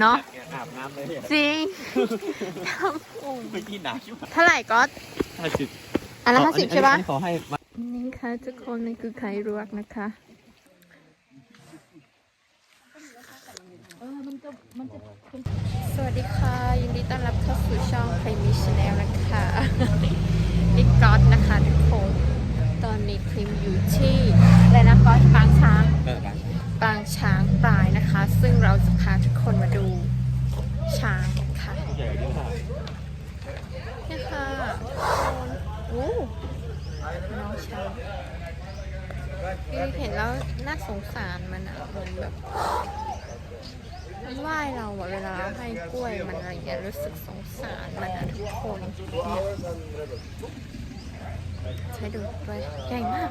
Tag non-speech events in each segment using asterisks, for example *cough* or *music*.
เนาะอาบน้ำเลยจริงทำอุ่นเมื่อกี้หนาวชิบหายเท่าไหร่ก็ห้าสิบอันละห้าสิบใช่ปะขอให้มานี่ค่ะทุกคนมันคือไข่รวกนะคะสวัสดีค่ะ ยินดีต้อนรับเข้าสู่ช่องไทยมิชแนลนะคะนี่ก๊อตนะคะทุกคน ตอนนี้คลิมอยู่ที่ จะพาทุกคนมาดูช้างค่ะนี่ค่ะโอ้น้องช้างคือเห็นแล้วน่าสงสารมันอะเหมือนแบบมันไหว้เราอะเวลาเราให้กล้วยมันอะไรเงี้ยรู้สึกสงสารมันอะทุกคนใช้ดูด้วยใหญ่มาก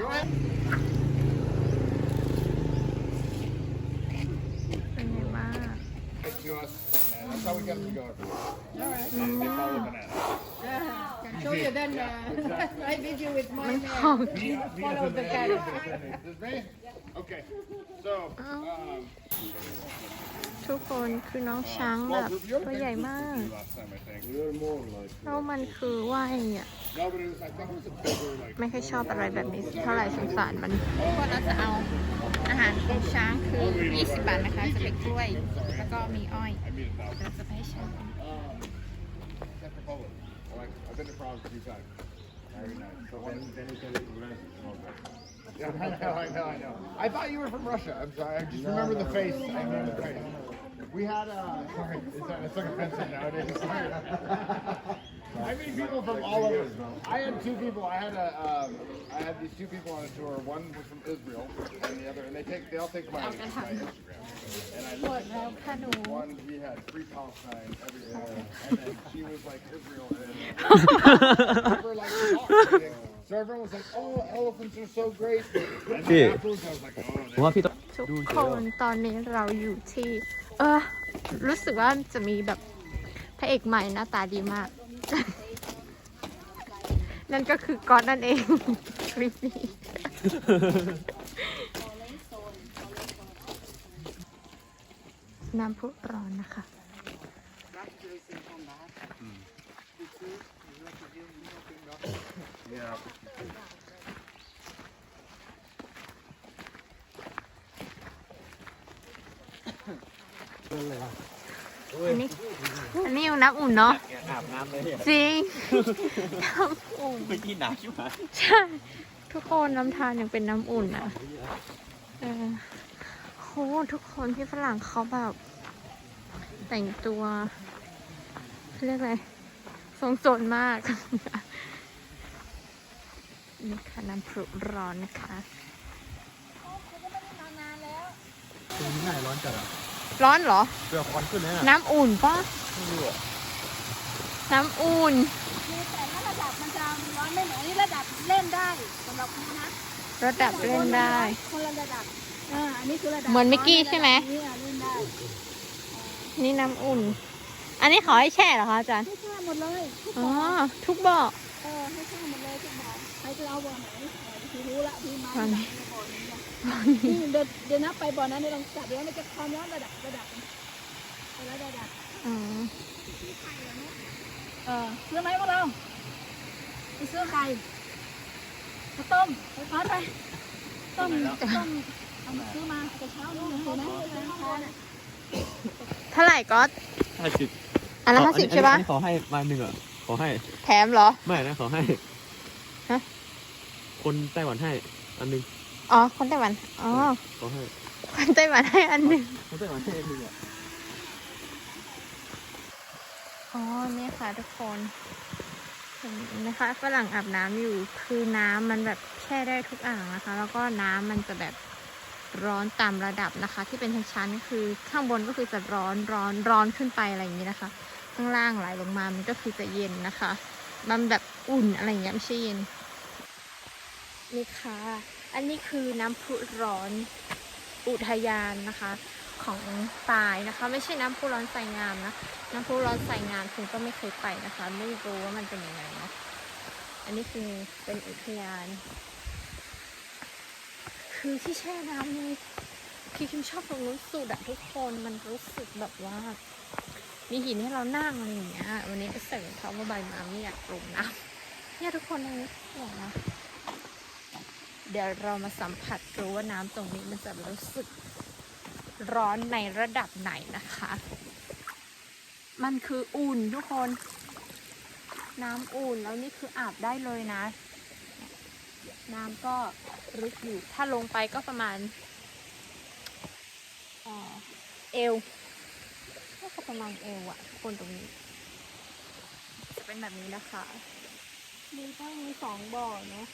Go ahead. เป็นไงบ้าง Get to us, and that's how we get them going. All right. They follow banana. can show you then. Uh, *laughs* I video with my มัน mare. หอม Follow the carrot. This is me? Okay. So, um, ทุกคนคือน้องช้างแบบตัวใหญ่มาก แล้วมันคือว่ายอะไม่ค่อยชอบอะไรแบบนี้เท่าไหร่สงสารมันก็เราจะเอาอาหารของช้างคือ 20 บาทนะคะจะเป็นกล้วย แล้วก็มีอ้อยเราจะไปให้ช้าง Yeah, *laughs* I know, I know, I know. I thought you were from Russia. I'm sorry. I just no, remember no, the face. No, I remember the face. We had a sorry, it's, not, it's like offensive nowadays. *laughs* I meet people from all over. I had two people. I had a, um, I had these two people on a tour. One was from Israel, and the other, and they take, they all take my, my Instagram. And I looked one. He had free Palestine every day, and then she was like Israel, *laughs* and then, So everyone was like, "Oh, elephants are so great." And then Yeah. afterwards, I was like, "Oh, ผมว่าพี่ต้องทุกคนตอนนี้เราอยู่ที่ เออ รู้สึกว่าจะมีแบบพระเอกใหม่หน้าตาดีมาก นั่นก็คือก๊อตนั่นเอง คลิปนี้น้ำพุร้อนนะคะ yeah." อันนี้อันนี้ยังน้ำอุ่นเนาะอาบน้ำเลยจริงน้ำอุ่นเมื่อกี้หนาชิบหายใช่ทุกคนน้ำทานยังเป็นน้ำอุ่นอะเออโหทุกคนพี่ฝรั่งเขาแบบ แต่งตัวเขาเรียกอะไรทรงโจรมาก นี่ค่ะน้ำผุร้อนนะคะง่ายร้อนจัดอะร้อนเหรอ เปลือกควันขึ้นเลยอะน้ำอุ่นปะไม่รู้อะน้ำอุ่นคือแต่ละระดับมันจะร้อนไม่เหมือนนี่ระดับเล่นได้สำหรับคุณนะระดับเล่นได้ คนละระดับอ่าอันนี้คือระดับเหมือนมิกกี้ใช่ไหม นี่อะเล่นได้นี่น้ำอุ่น อันนี้ขอให้แช่เหรอคะอาจารย์ให้ข้ามหมดเลยทุกอ๋อ บ่อทุกบ่อเออให้ข้ามหมด เลยทุกบ่อใครจะเอาบ่อไหนเออพี่รู้ละพี่มาบ่อไหนบ่อนี้นะนี่เดี๋ยวเดี๋ยวนับไปบ่อนั้นเดี๋ยวลองจับเดี๋ยวมันจะความร้อนระดับระดับแต่ละระดับอ๋อเออซื้อไหมพวกเราไปซื้อไข่มาต้มไปพัดไปต้มต้มเอามาซื้อมาแต่เช้านี้เห็นไหมร้านค้าน่ะเท่าไหร่ก็ห้าสิบอันละห้าสิบใช่ปะขอให้มาหนึ่งอะขอให้ แถมเหรอ ไม่นะขอให้ฮะ คนไต้หวันให้ อันหนึงอ๋อ คนไต้หวัน อ๋อขอให้ คนไต้หวันให้อันหนึ่งคนไต้หวันให้อันหนึงอะ อ๋อเนี่ยค่ะทุกคนเวเห็นไหมคะฝรั่งอาบน้ำอยู่คือน้ำมันแบบแช่ได้ทุกอ่างนะคะ แล้วก็น้ำมันจะแบบร้อนตามระดับนะคะ ที่เป็นชั้นๆคือข้างบนก็คือจะร้อนร้อนร้อนขึ้นไปอะไรอย่างนี้นะคะ ข้างล่างไหลลงมามันก็คือจะเย็นนะคะ มันแบบอุ่นอะไรอย่างเงี้ยไม่ใช่เย็น นี่ค่ะ อันนี้คือน้ำพุร้อนอุทยานนะคะ ของปายนะคะ ไม่ใช่น้ำพุร้อนใส่งามนะ น้ำพุร้อนใส่งานคุณก็ไม่เคยไปนะคะ ไม่รู้ว่ามันเป็นยังไงเนาะอันนี้คือเป็นอุทยาน คือที่แช่น้ำนี่คือคิมชอบตรงนู้นสุดอะทุกคนมันรู้สึกแบบว่า มีหินให้เรานั่งอะไรอย่างเงี้ยวันนี้ก็ใส่รองเท้าผ้าใบมาไม่อยากลงน้ำเนี่ยทุกคนตรงนี้สวยนะ เดี๋ยวเรามาสัมผัสรู้ว่าน้ำตรงนี้มันจะรู้สึกร้อนในระดับไหนนะคะ มันคืออุ่นทุกคน น้ำอุ่นแล้วนี่คืออาบได้เลยนะ น้ำก็ลึกอยู่ถ้าลงไปก็ประมาณเอ่อเอวก็ประมาณเอวอะคนตรงนี้ จะเป็นแบบนี้นะคะ มีตั้งมีสองบ่อเนาะ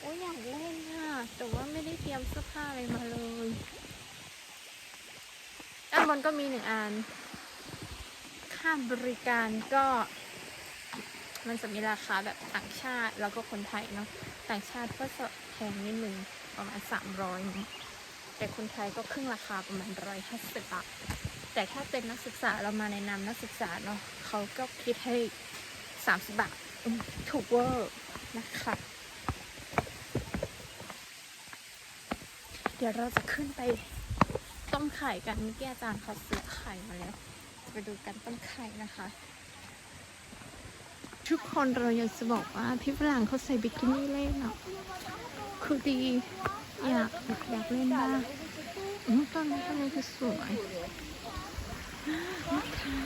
โอ้ยอยากเล่นอะแต่ว่าไม่ได้เตรียมเสื้อผ้าอะไรมาเลยด้านบนก็มีหนึ่งอัน ค่าบริการก็ มันจะมีราคาแบบต่างชาติแล้วก็คนไทยเนาะ ต่างชาติก็จะแพงนิดนึงประมาณสามร้อยแต่คนไทยก็ครึ่งราคาประมาณร้อยห้าสิบบาท แต่ถ้าเป็นนักศึกษาเรามาในนามนักศึกษาเนาะเขาก็คิดให้สามสิบบาทถูกเวอร์นะคะ เดี๋ยวเราจะขึ้นไปต้มไข่กันเมื่อกี้อาจารย์เขาซื้อไข่มาแล้วไปดูกันต้มไข่นะคะ ทุกคนเราอยากจะบอกว่าพี่ฝรั่งเขาใส่บิกินี่เล่นอะคือดีอยากอยากเล่นบ้างอืมตอนนี้ตอนนี้คือสวยนะคะ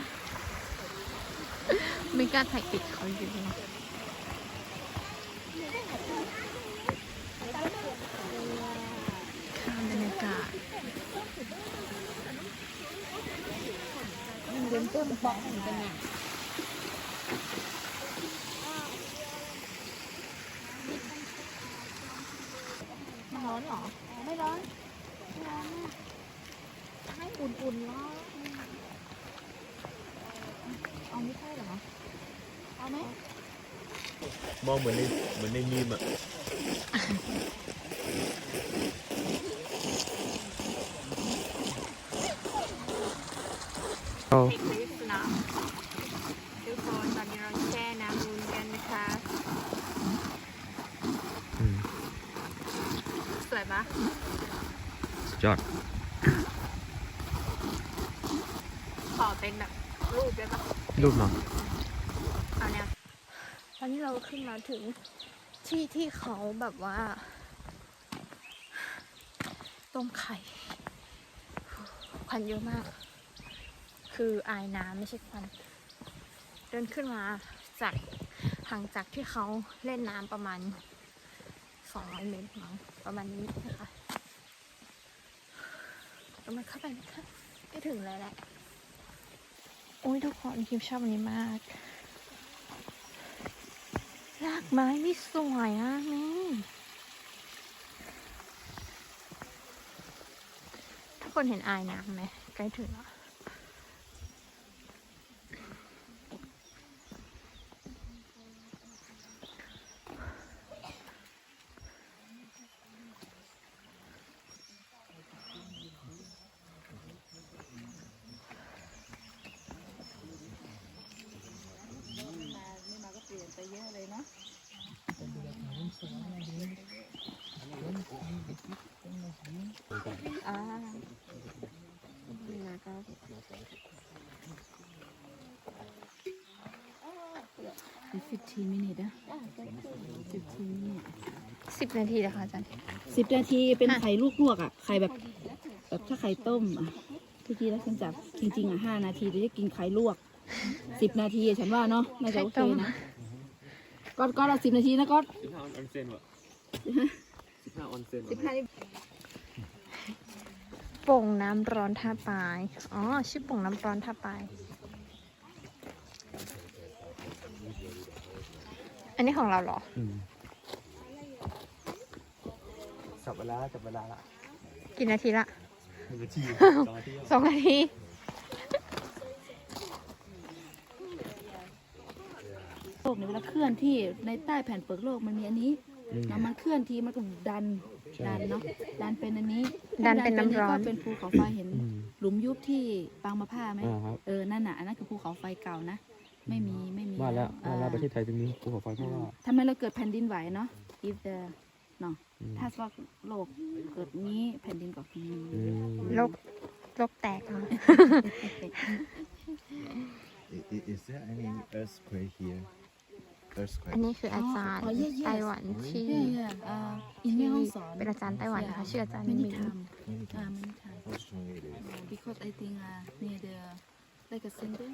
ไม่กล้าถ่ายติดเขาอยู่ข้ามบรรยา กาศมันเป็นต้นบอกเหมือนกันนี่ยมันร้อนหรอ ไม่ร้อนร้อนนะให้อุ่นๆร้อนเอาไม่ใช่เหรอ เอาไหมมองเหมือนในเหมือนในมีมอะ โอ้นี่คือสนามทุกคนตอนนี้เราแช่น้ำรุนกันนะคะสวยปะสุดยอด ขอเป็นแบบรูปได้ปะรูปเนาะเอาเนี่ยตอนนี้เราขึ้นมาถึงที่ที่เขาแบบว่าต้มไข่ควันเยอะมาก คืออายน้ำไม่ใช่ควันเดินขึ้นมาจากห่างจากที่เขาเล่นน้ำประมาณสองร้อยเมตรมั้งประมาณนี้นะคะเรามาเข้าไปนะคะไม่ถึงเลยแหละโอ้ยทุกคนคิมชอบอันนี้มากรากไม้นี่สวยอะนี่ทุกคนเห็นอายน้ำไหมใกล้ถึงแล้ว 15 minutes นะ15 minutes สิบนาทีนะคะอาจารย์ สิบนาทีเป็นค่ะไข่ลูกลวกอะไข่แบบ แบบถ้าไข่ต้มอะที่ทีแล้วฉันจับจริงๆอะห้านาทีจะกินไข่ลวกสิบนาทีฉันว่าเนาะน่าจะโอเคนะก็ก็เราสิบนาทีนะก็สิบห้าออนเซนวะสิบห้าออนเซนสิบห้าโป่งน้ำร้อนท่าปลาย อ๋อ ชื่อโป่งน้ำร้อนท่าปลาย อันนี้ของเราเหรอจับเวลาจับเวลาละกี่นาทีละหนึ่งนาทีสองนาทีสองนาที โลกเนี่ยเวลาเคลื่อนที่ในใต้แผ่นเปลือกโลกมันมีอันนี้แล้วมันเคลื่อนที่มันก็ดันดันเนาะดันเป็นอันนี้ดันเป็นน้ำร้อน ก็เป็นภูเขาไฟเห็นหลุมยุบที่ปางมะผ้าไหมอ่าครับ เออนั่นน่ะอันนั้นคือภูเขาไฟเก่านะ ไม่มีไม่มีว่าแล้วอ่ว่าแล้วประเทศไทยตรงนี้ภูเขาไฟเพราะว่าทำไมเราเกิดแผ่นดินไหวเนาะ if the เนาะอืมถ้าว่าโลกเกิดนี้แผ่นดินก็มีอืมโลกโลกแตกเหรอ I- i- Is there any earthquake here? อัน Earthquake. นี้คืออาจารย์อ๋อ yes, yes. ไต้หวันที่เย่เย่อ่าอินแม่ห้องสอนเป็นอาจารย์ไต้หวันนะคะชื่ออาจารย์ไม่มิได้นทำ Many อ่า times. ไม่ได้ท How strong it is? ำ because I think uh near the like a center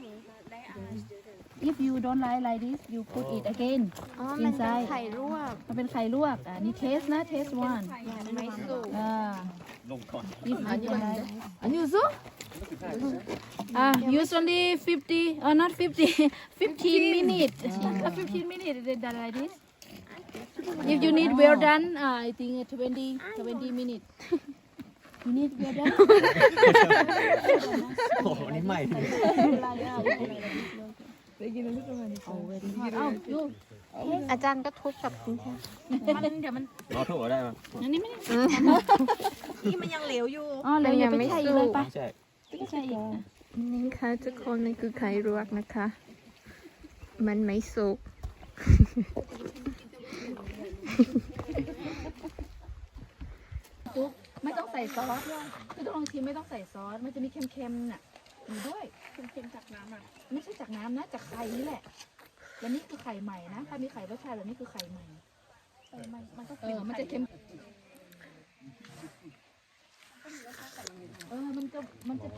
if you don't like like this you put it again อ๋อ มันเป็น Inside ไข่ลวกมันเป็นไข่ลวกอะนี่เทสนะเทส one ไม่สุกอ่าลงก่อน if you don't like อันนี้ซูอ่า usually 50 or not 50 15 minutes 15 minutes they done like this if you need well done uh, I think 20 20 minutes you need well done โอ้โหอันนี้ใหม่เอา very hot เอ้ายูอาจารย์ก็ทุบกับคุณแค่เราถูกได้ไหมอันนี้ไม่ได้ที่มันยังเหลวอยู่อ๋อเลยอย่าไปใช่อีกเลยปะใช่ไม่ใช่อีกอะนี่ค่ะทุกคนมันคือไข่ลวกนะคะ มันไม่สุก ปุ๊บไม่ต้องใส่ ซอสคือต้องลองชิมไม่ต้องใส่ซอส มันจะมีเค็มๆน่ะอยู่ด้วย เค็มๆจากน้ำอะไม่ใช่จากน้ำนะ จากไข่นี่แหละ และนี่คือไข่ใหม่นะ ถ้ามีไข่รสชาติแบบนี้คือไข่ใหม่มันมันก็เออมันจะเค็ม เออ มันจะ มันจะ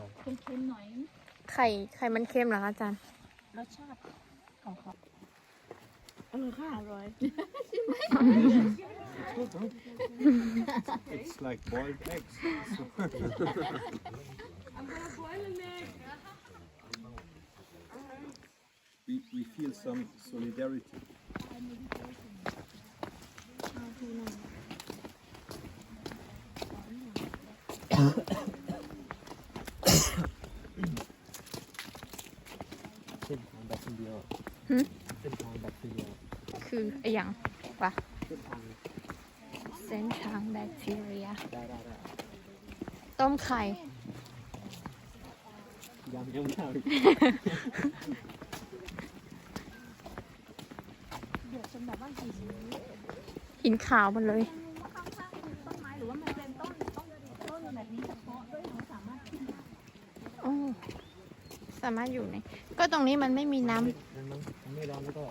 เค็มๆหน่อย ไข่ไข่มันเค็มเหรอคะอาจารย์ รสชาติของเขา เออค่ะ อร่อย It's like boiled eggs *laughs* we, we feel some solidarity. เ ส้นทางแบคทีเรียหึเส้นทางแบคทีเรียคือไอหยังวะเส้นทางเส้นทางแบคทีเรีย ได้ได้ได้ต้มไข่ยังยังไม่เอาอีกหินขาวหมันเลยต้นไม้หรือว่ามันเป็นต้นต้นต้นแบบนี้เฉพาะด้วยเราสามารถโอ้ สามารถอยู่ใน ก็ตรงนี้มันไม่มีน้ำนั่นมั้งไม่ ร้อนแล้วก็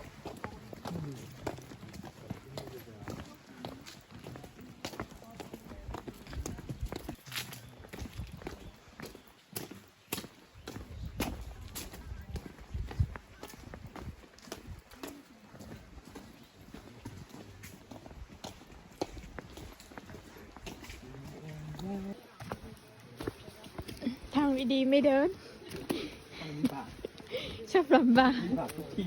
ทางดีไม่เดิน ต้องมี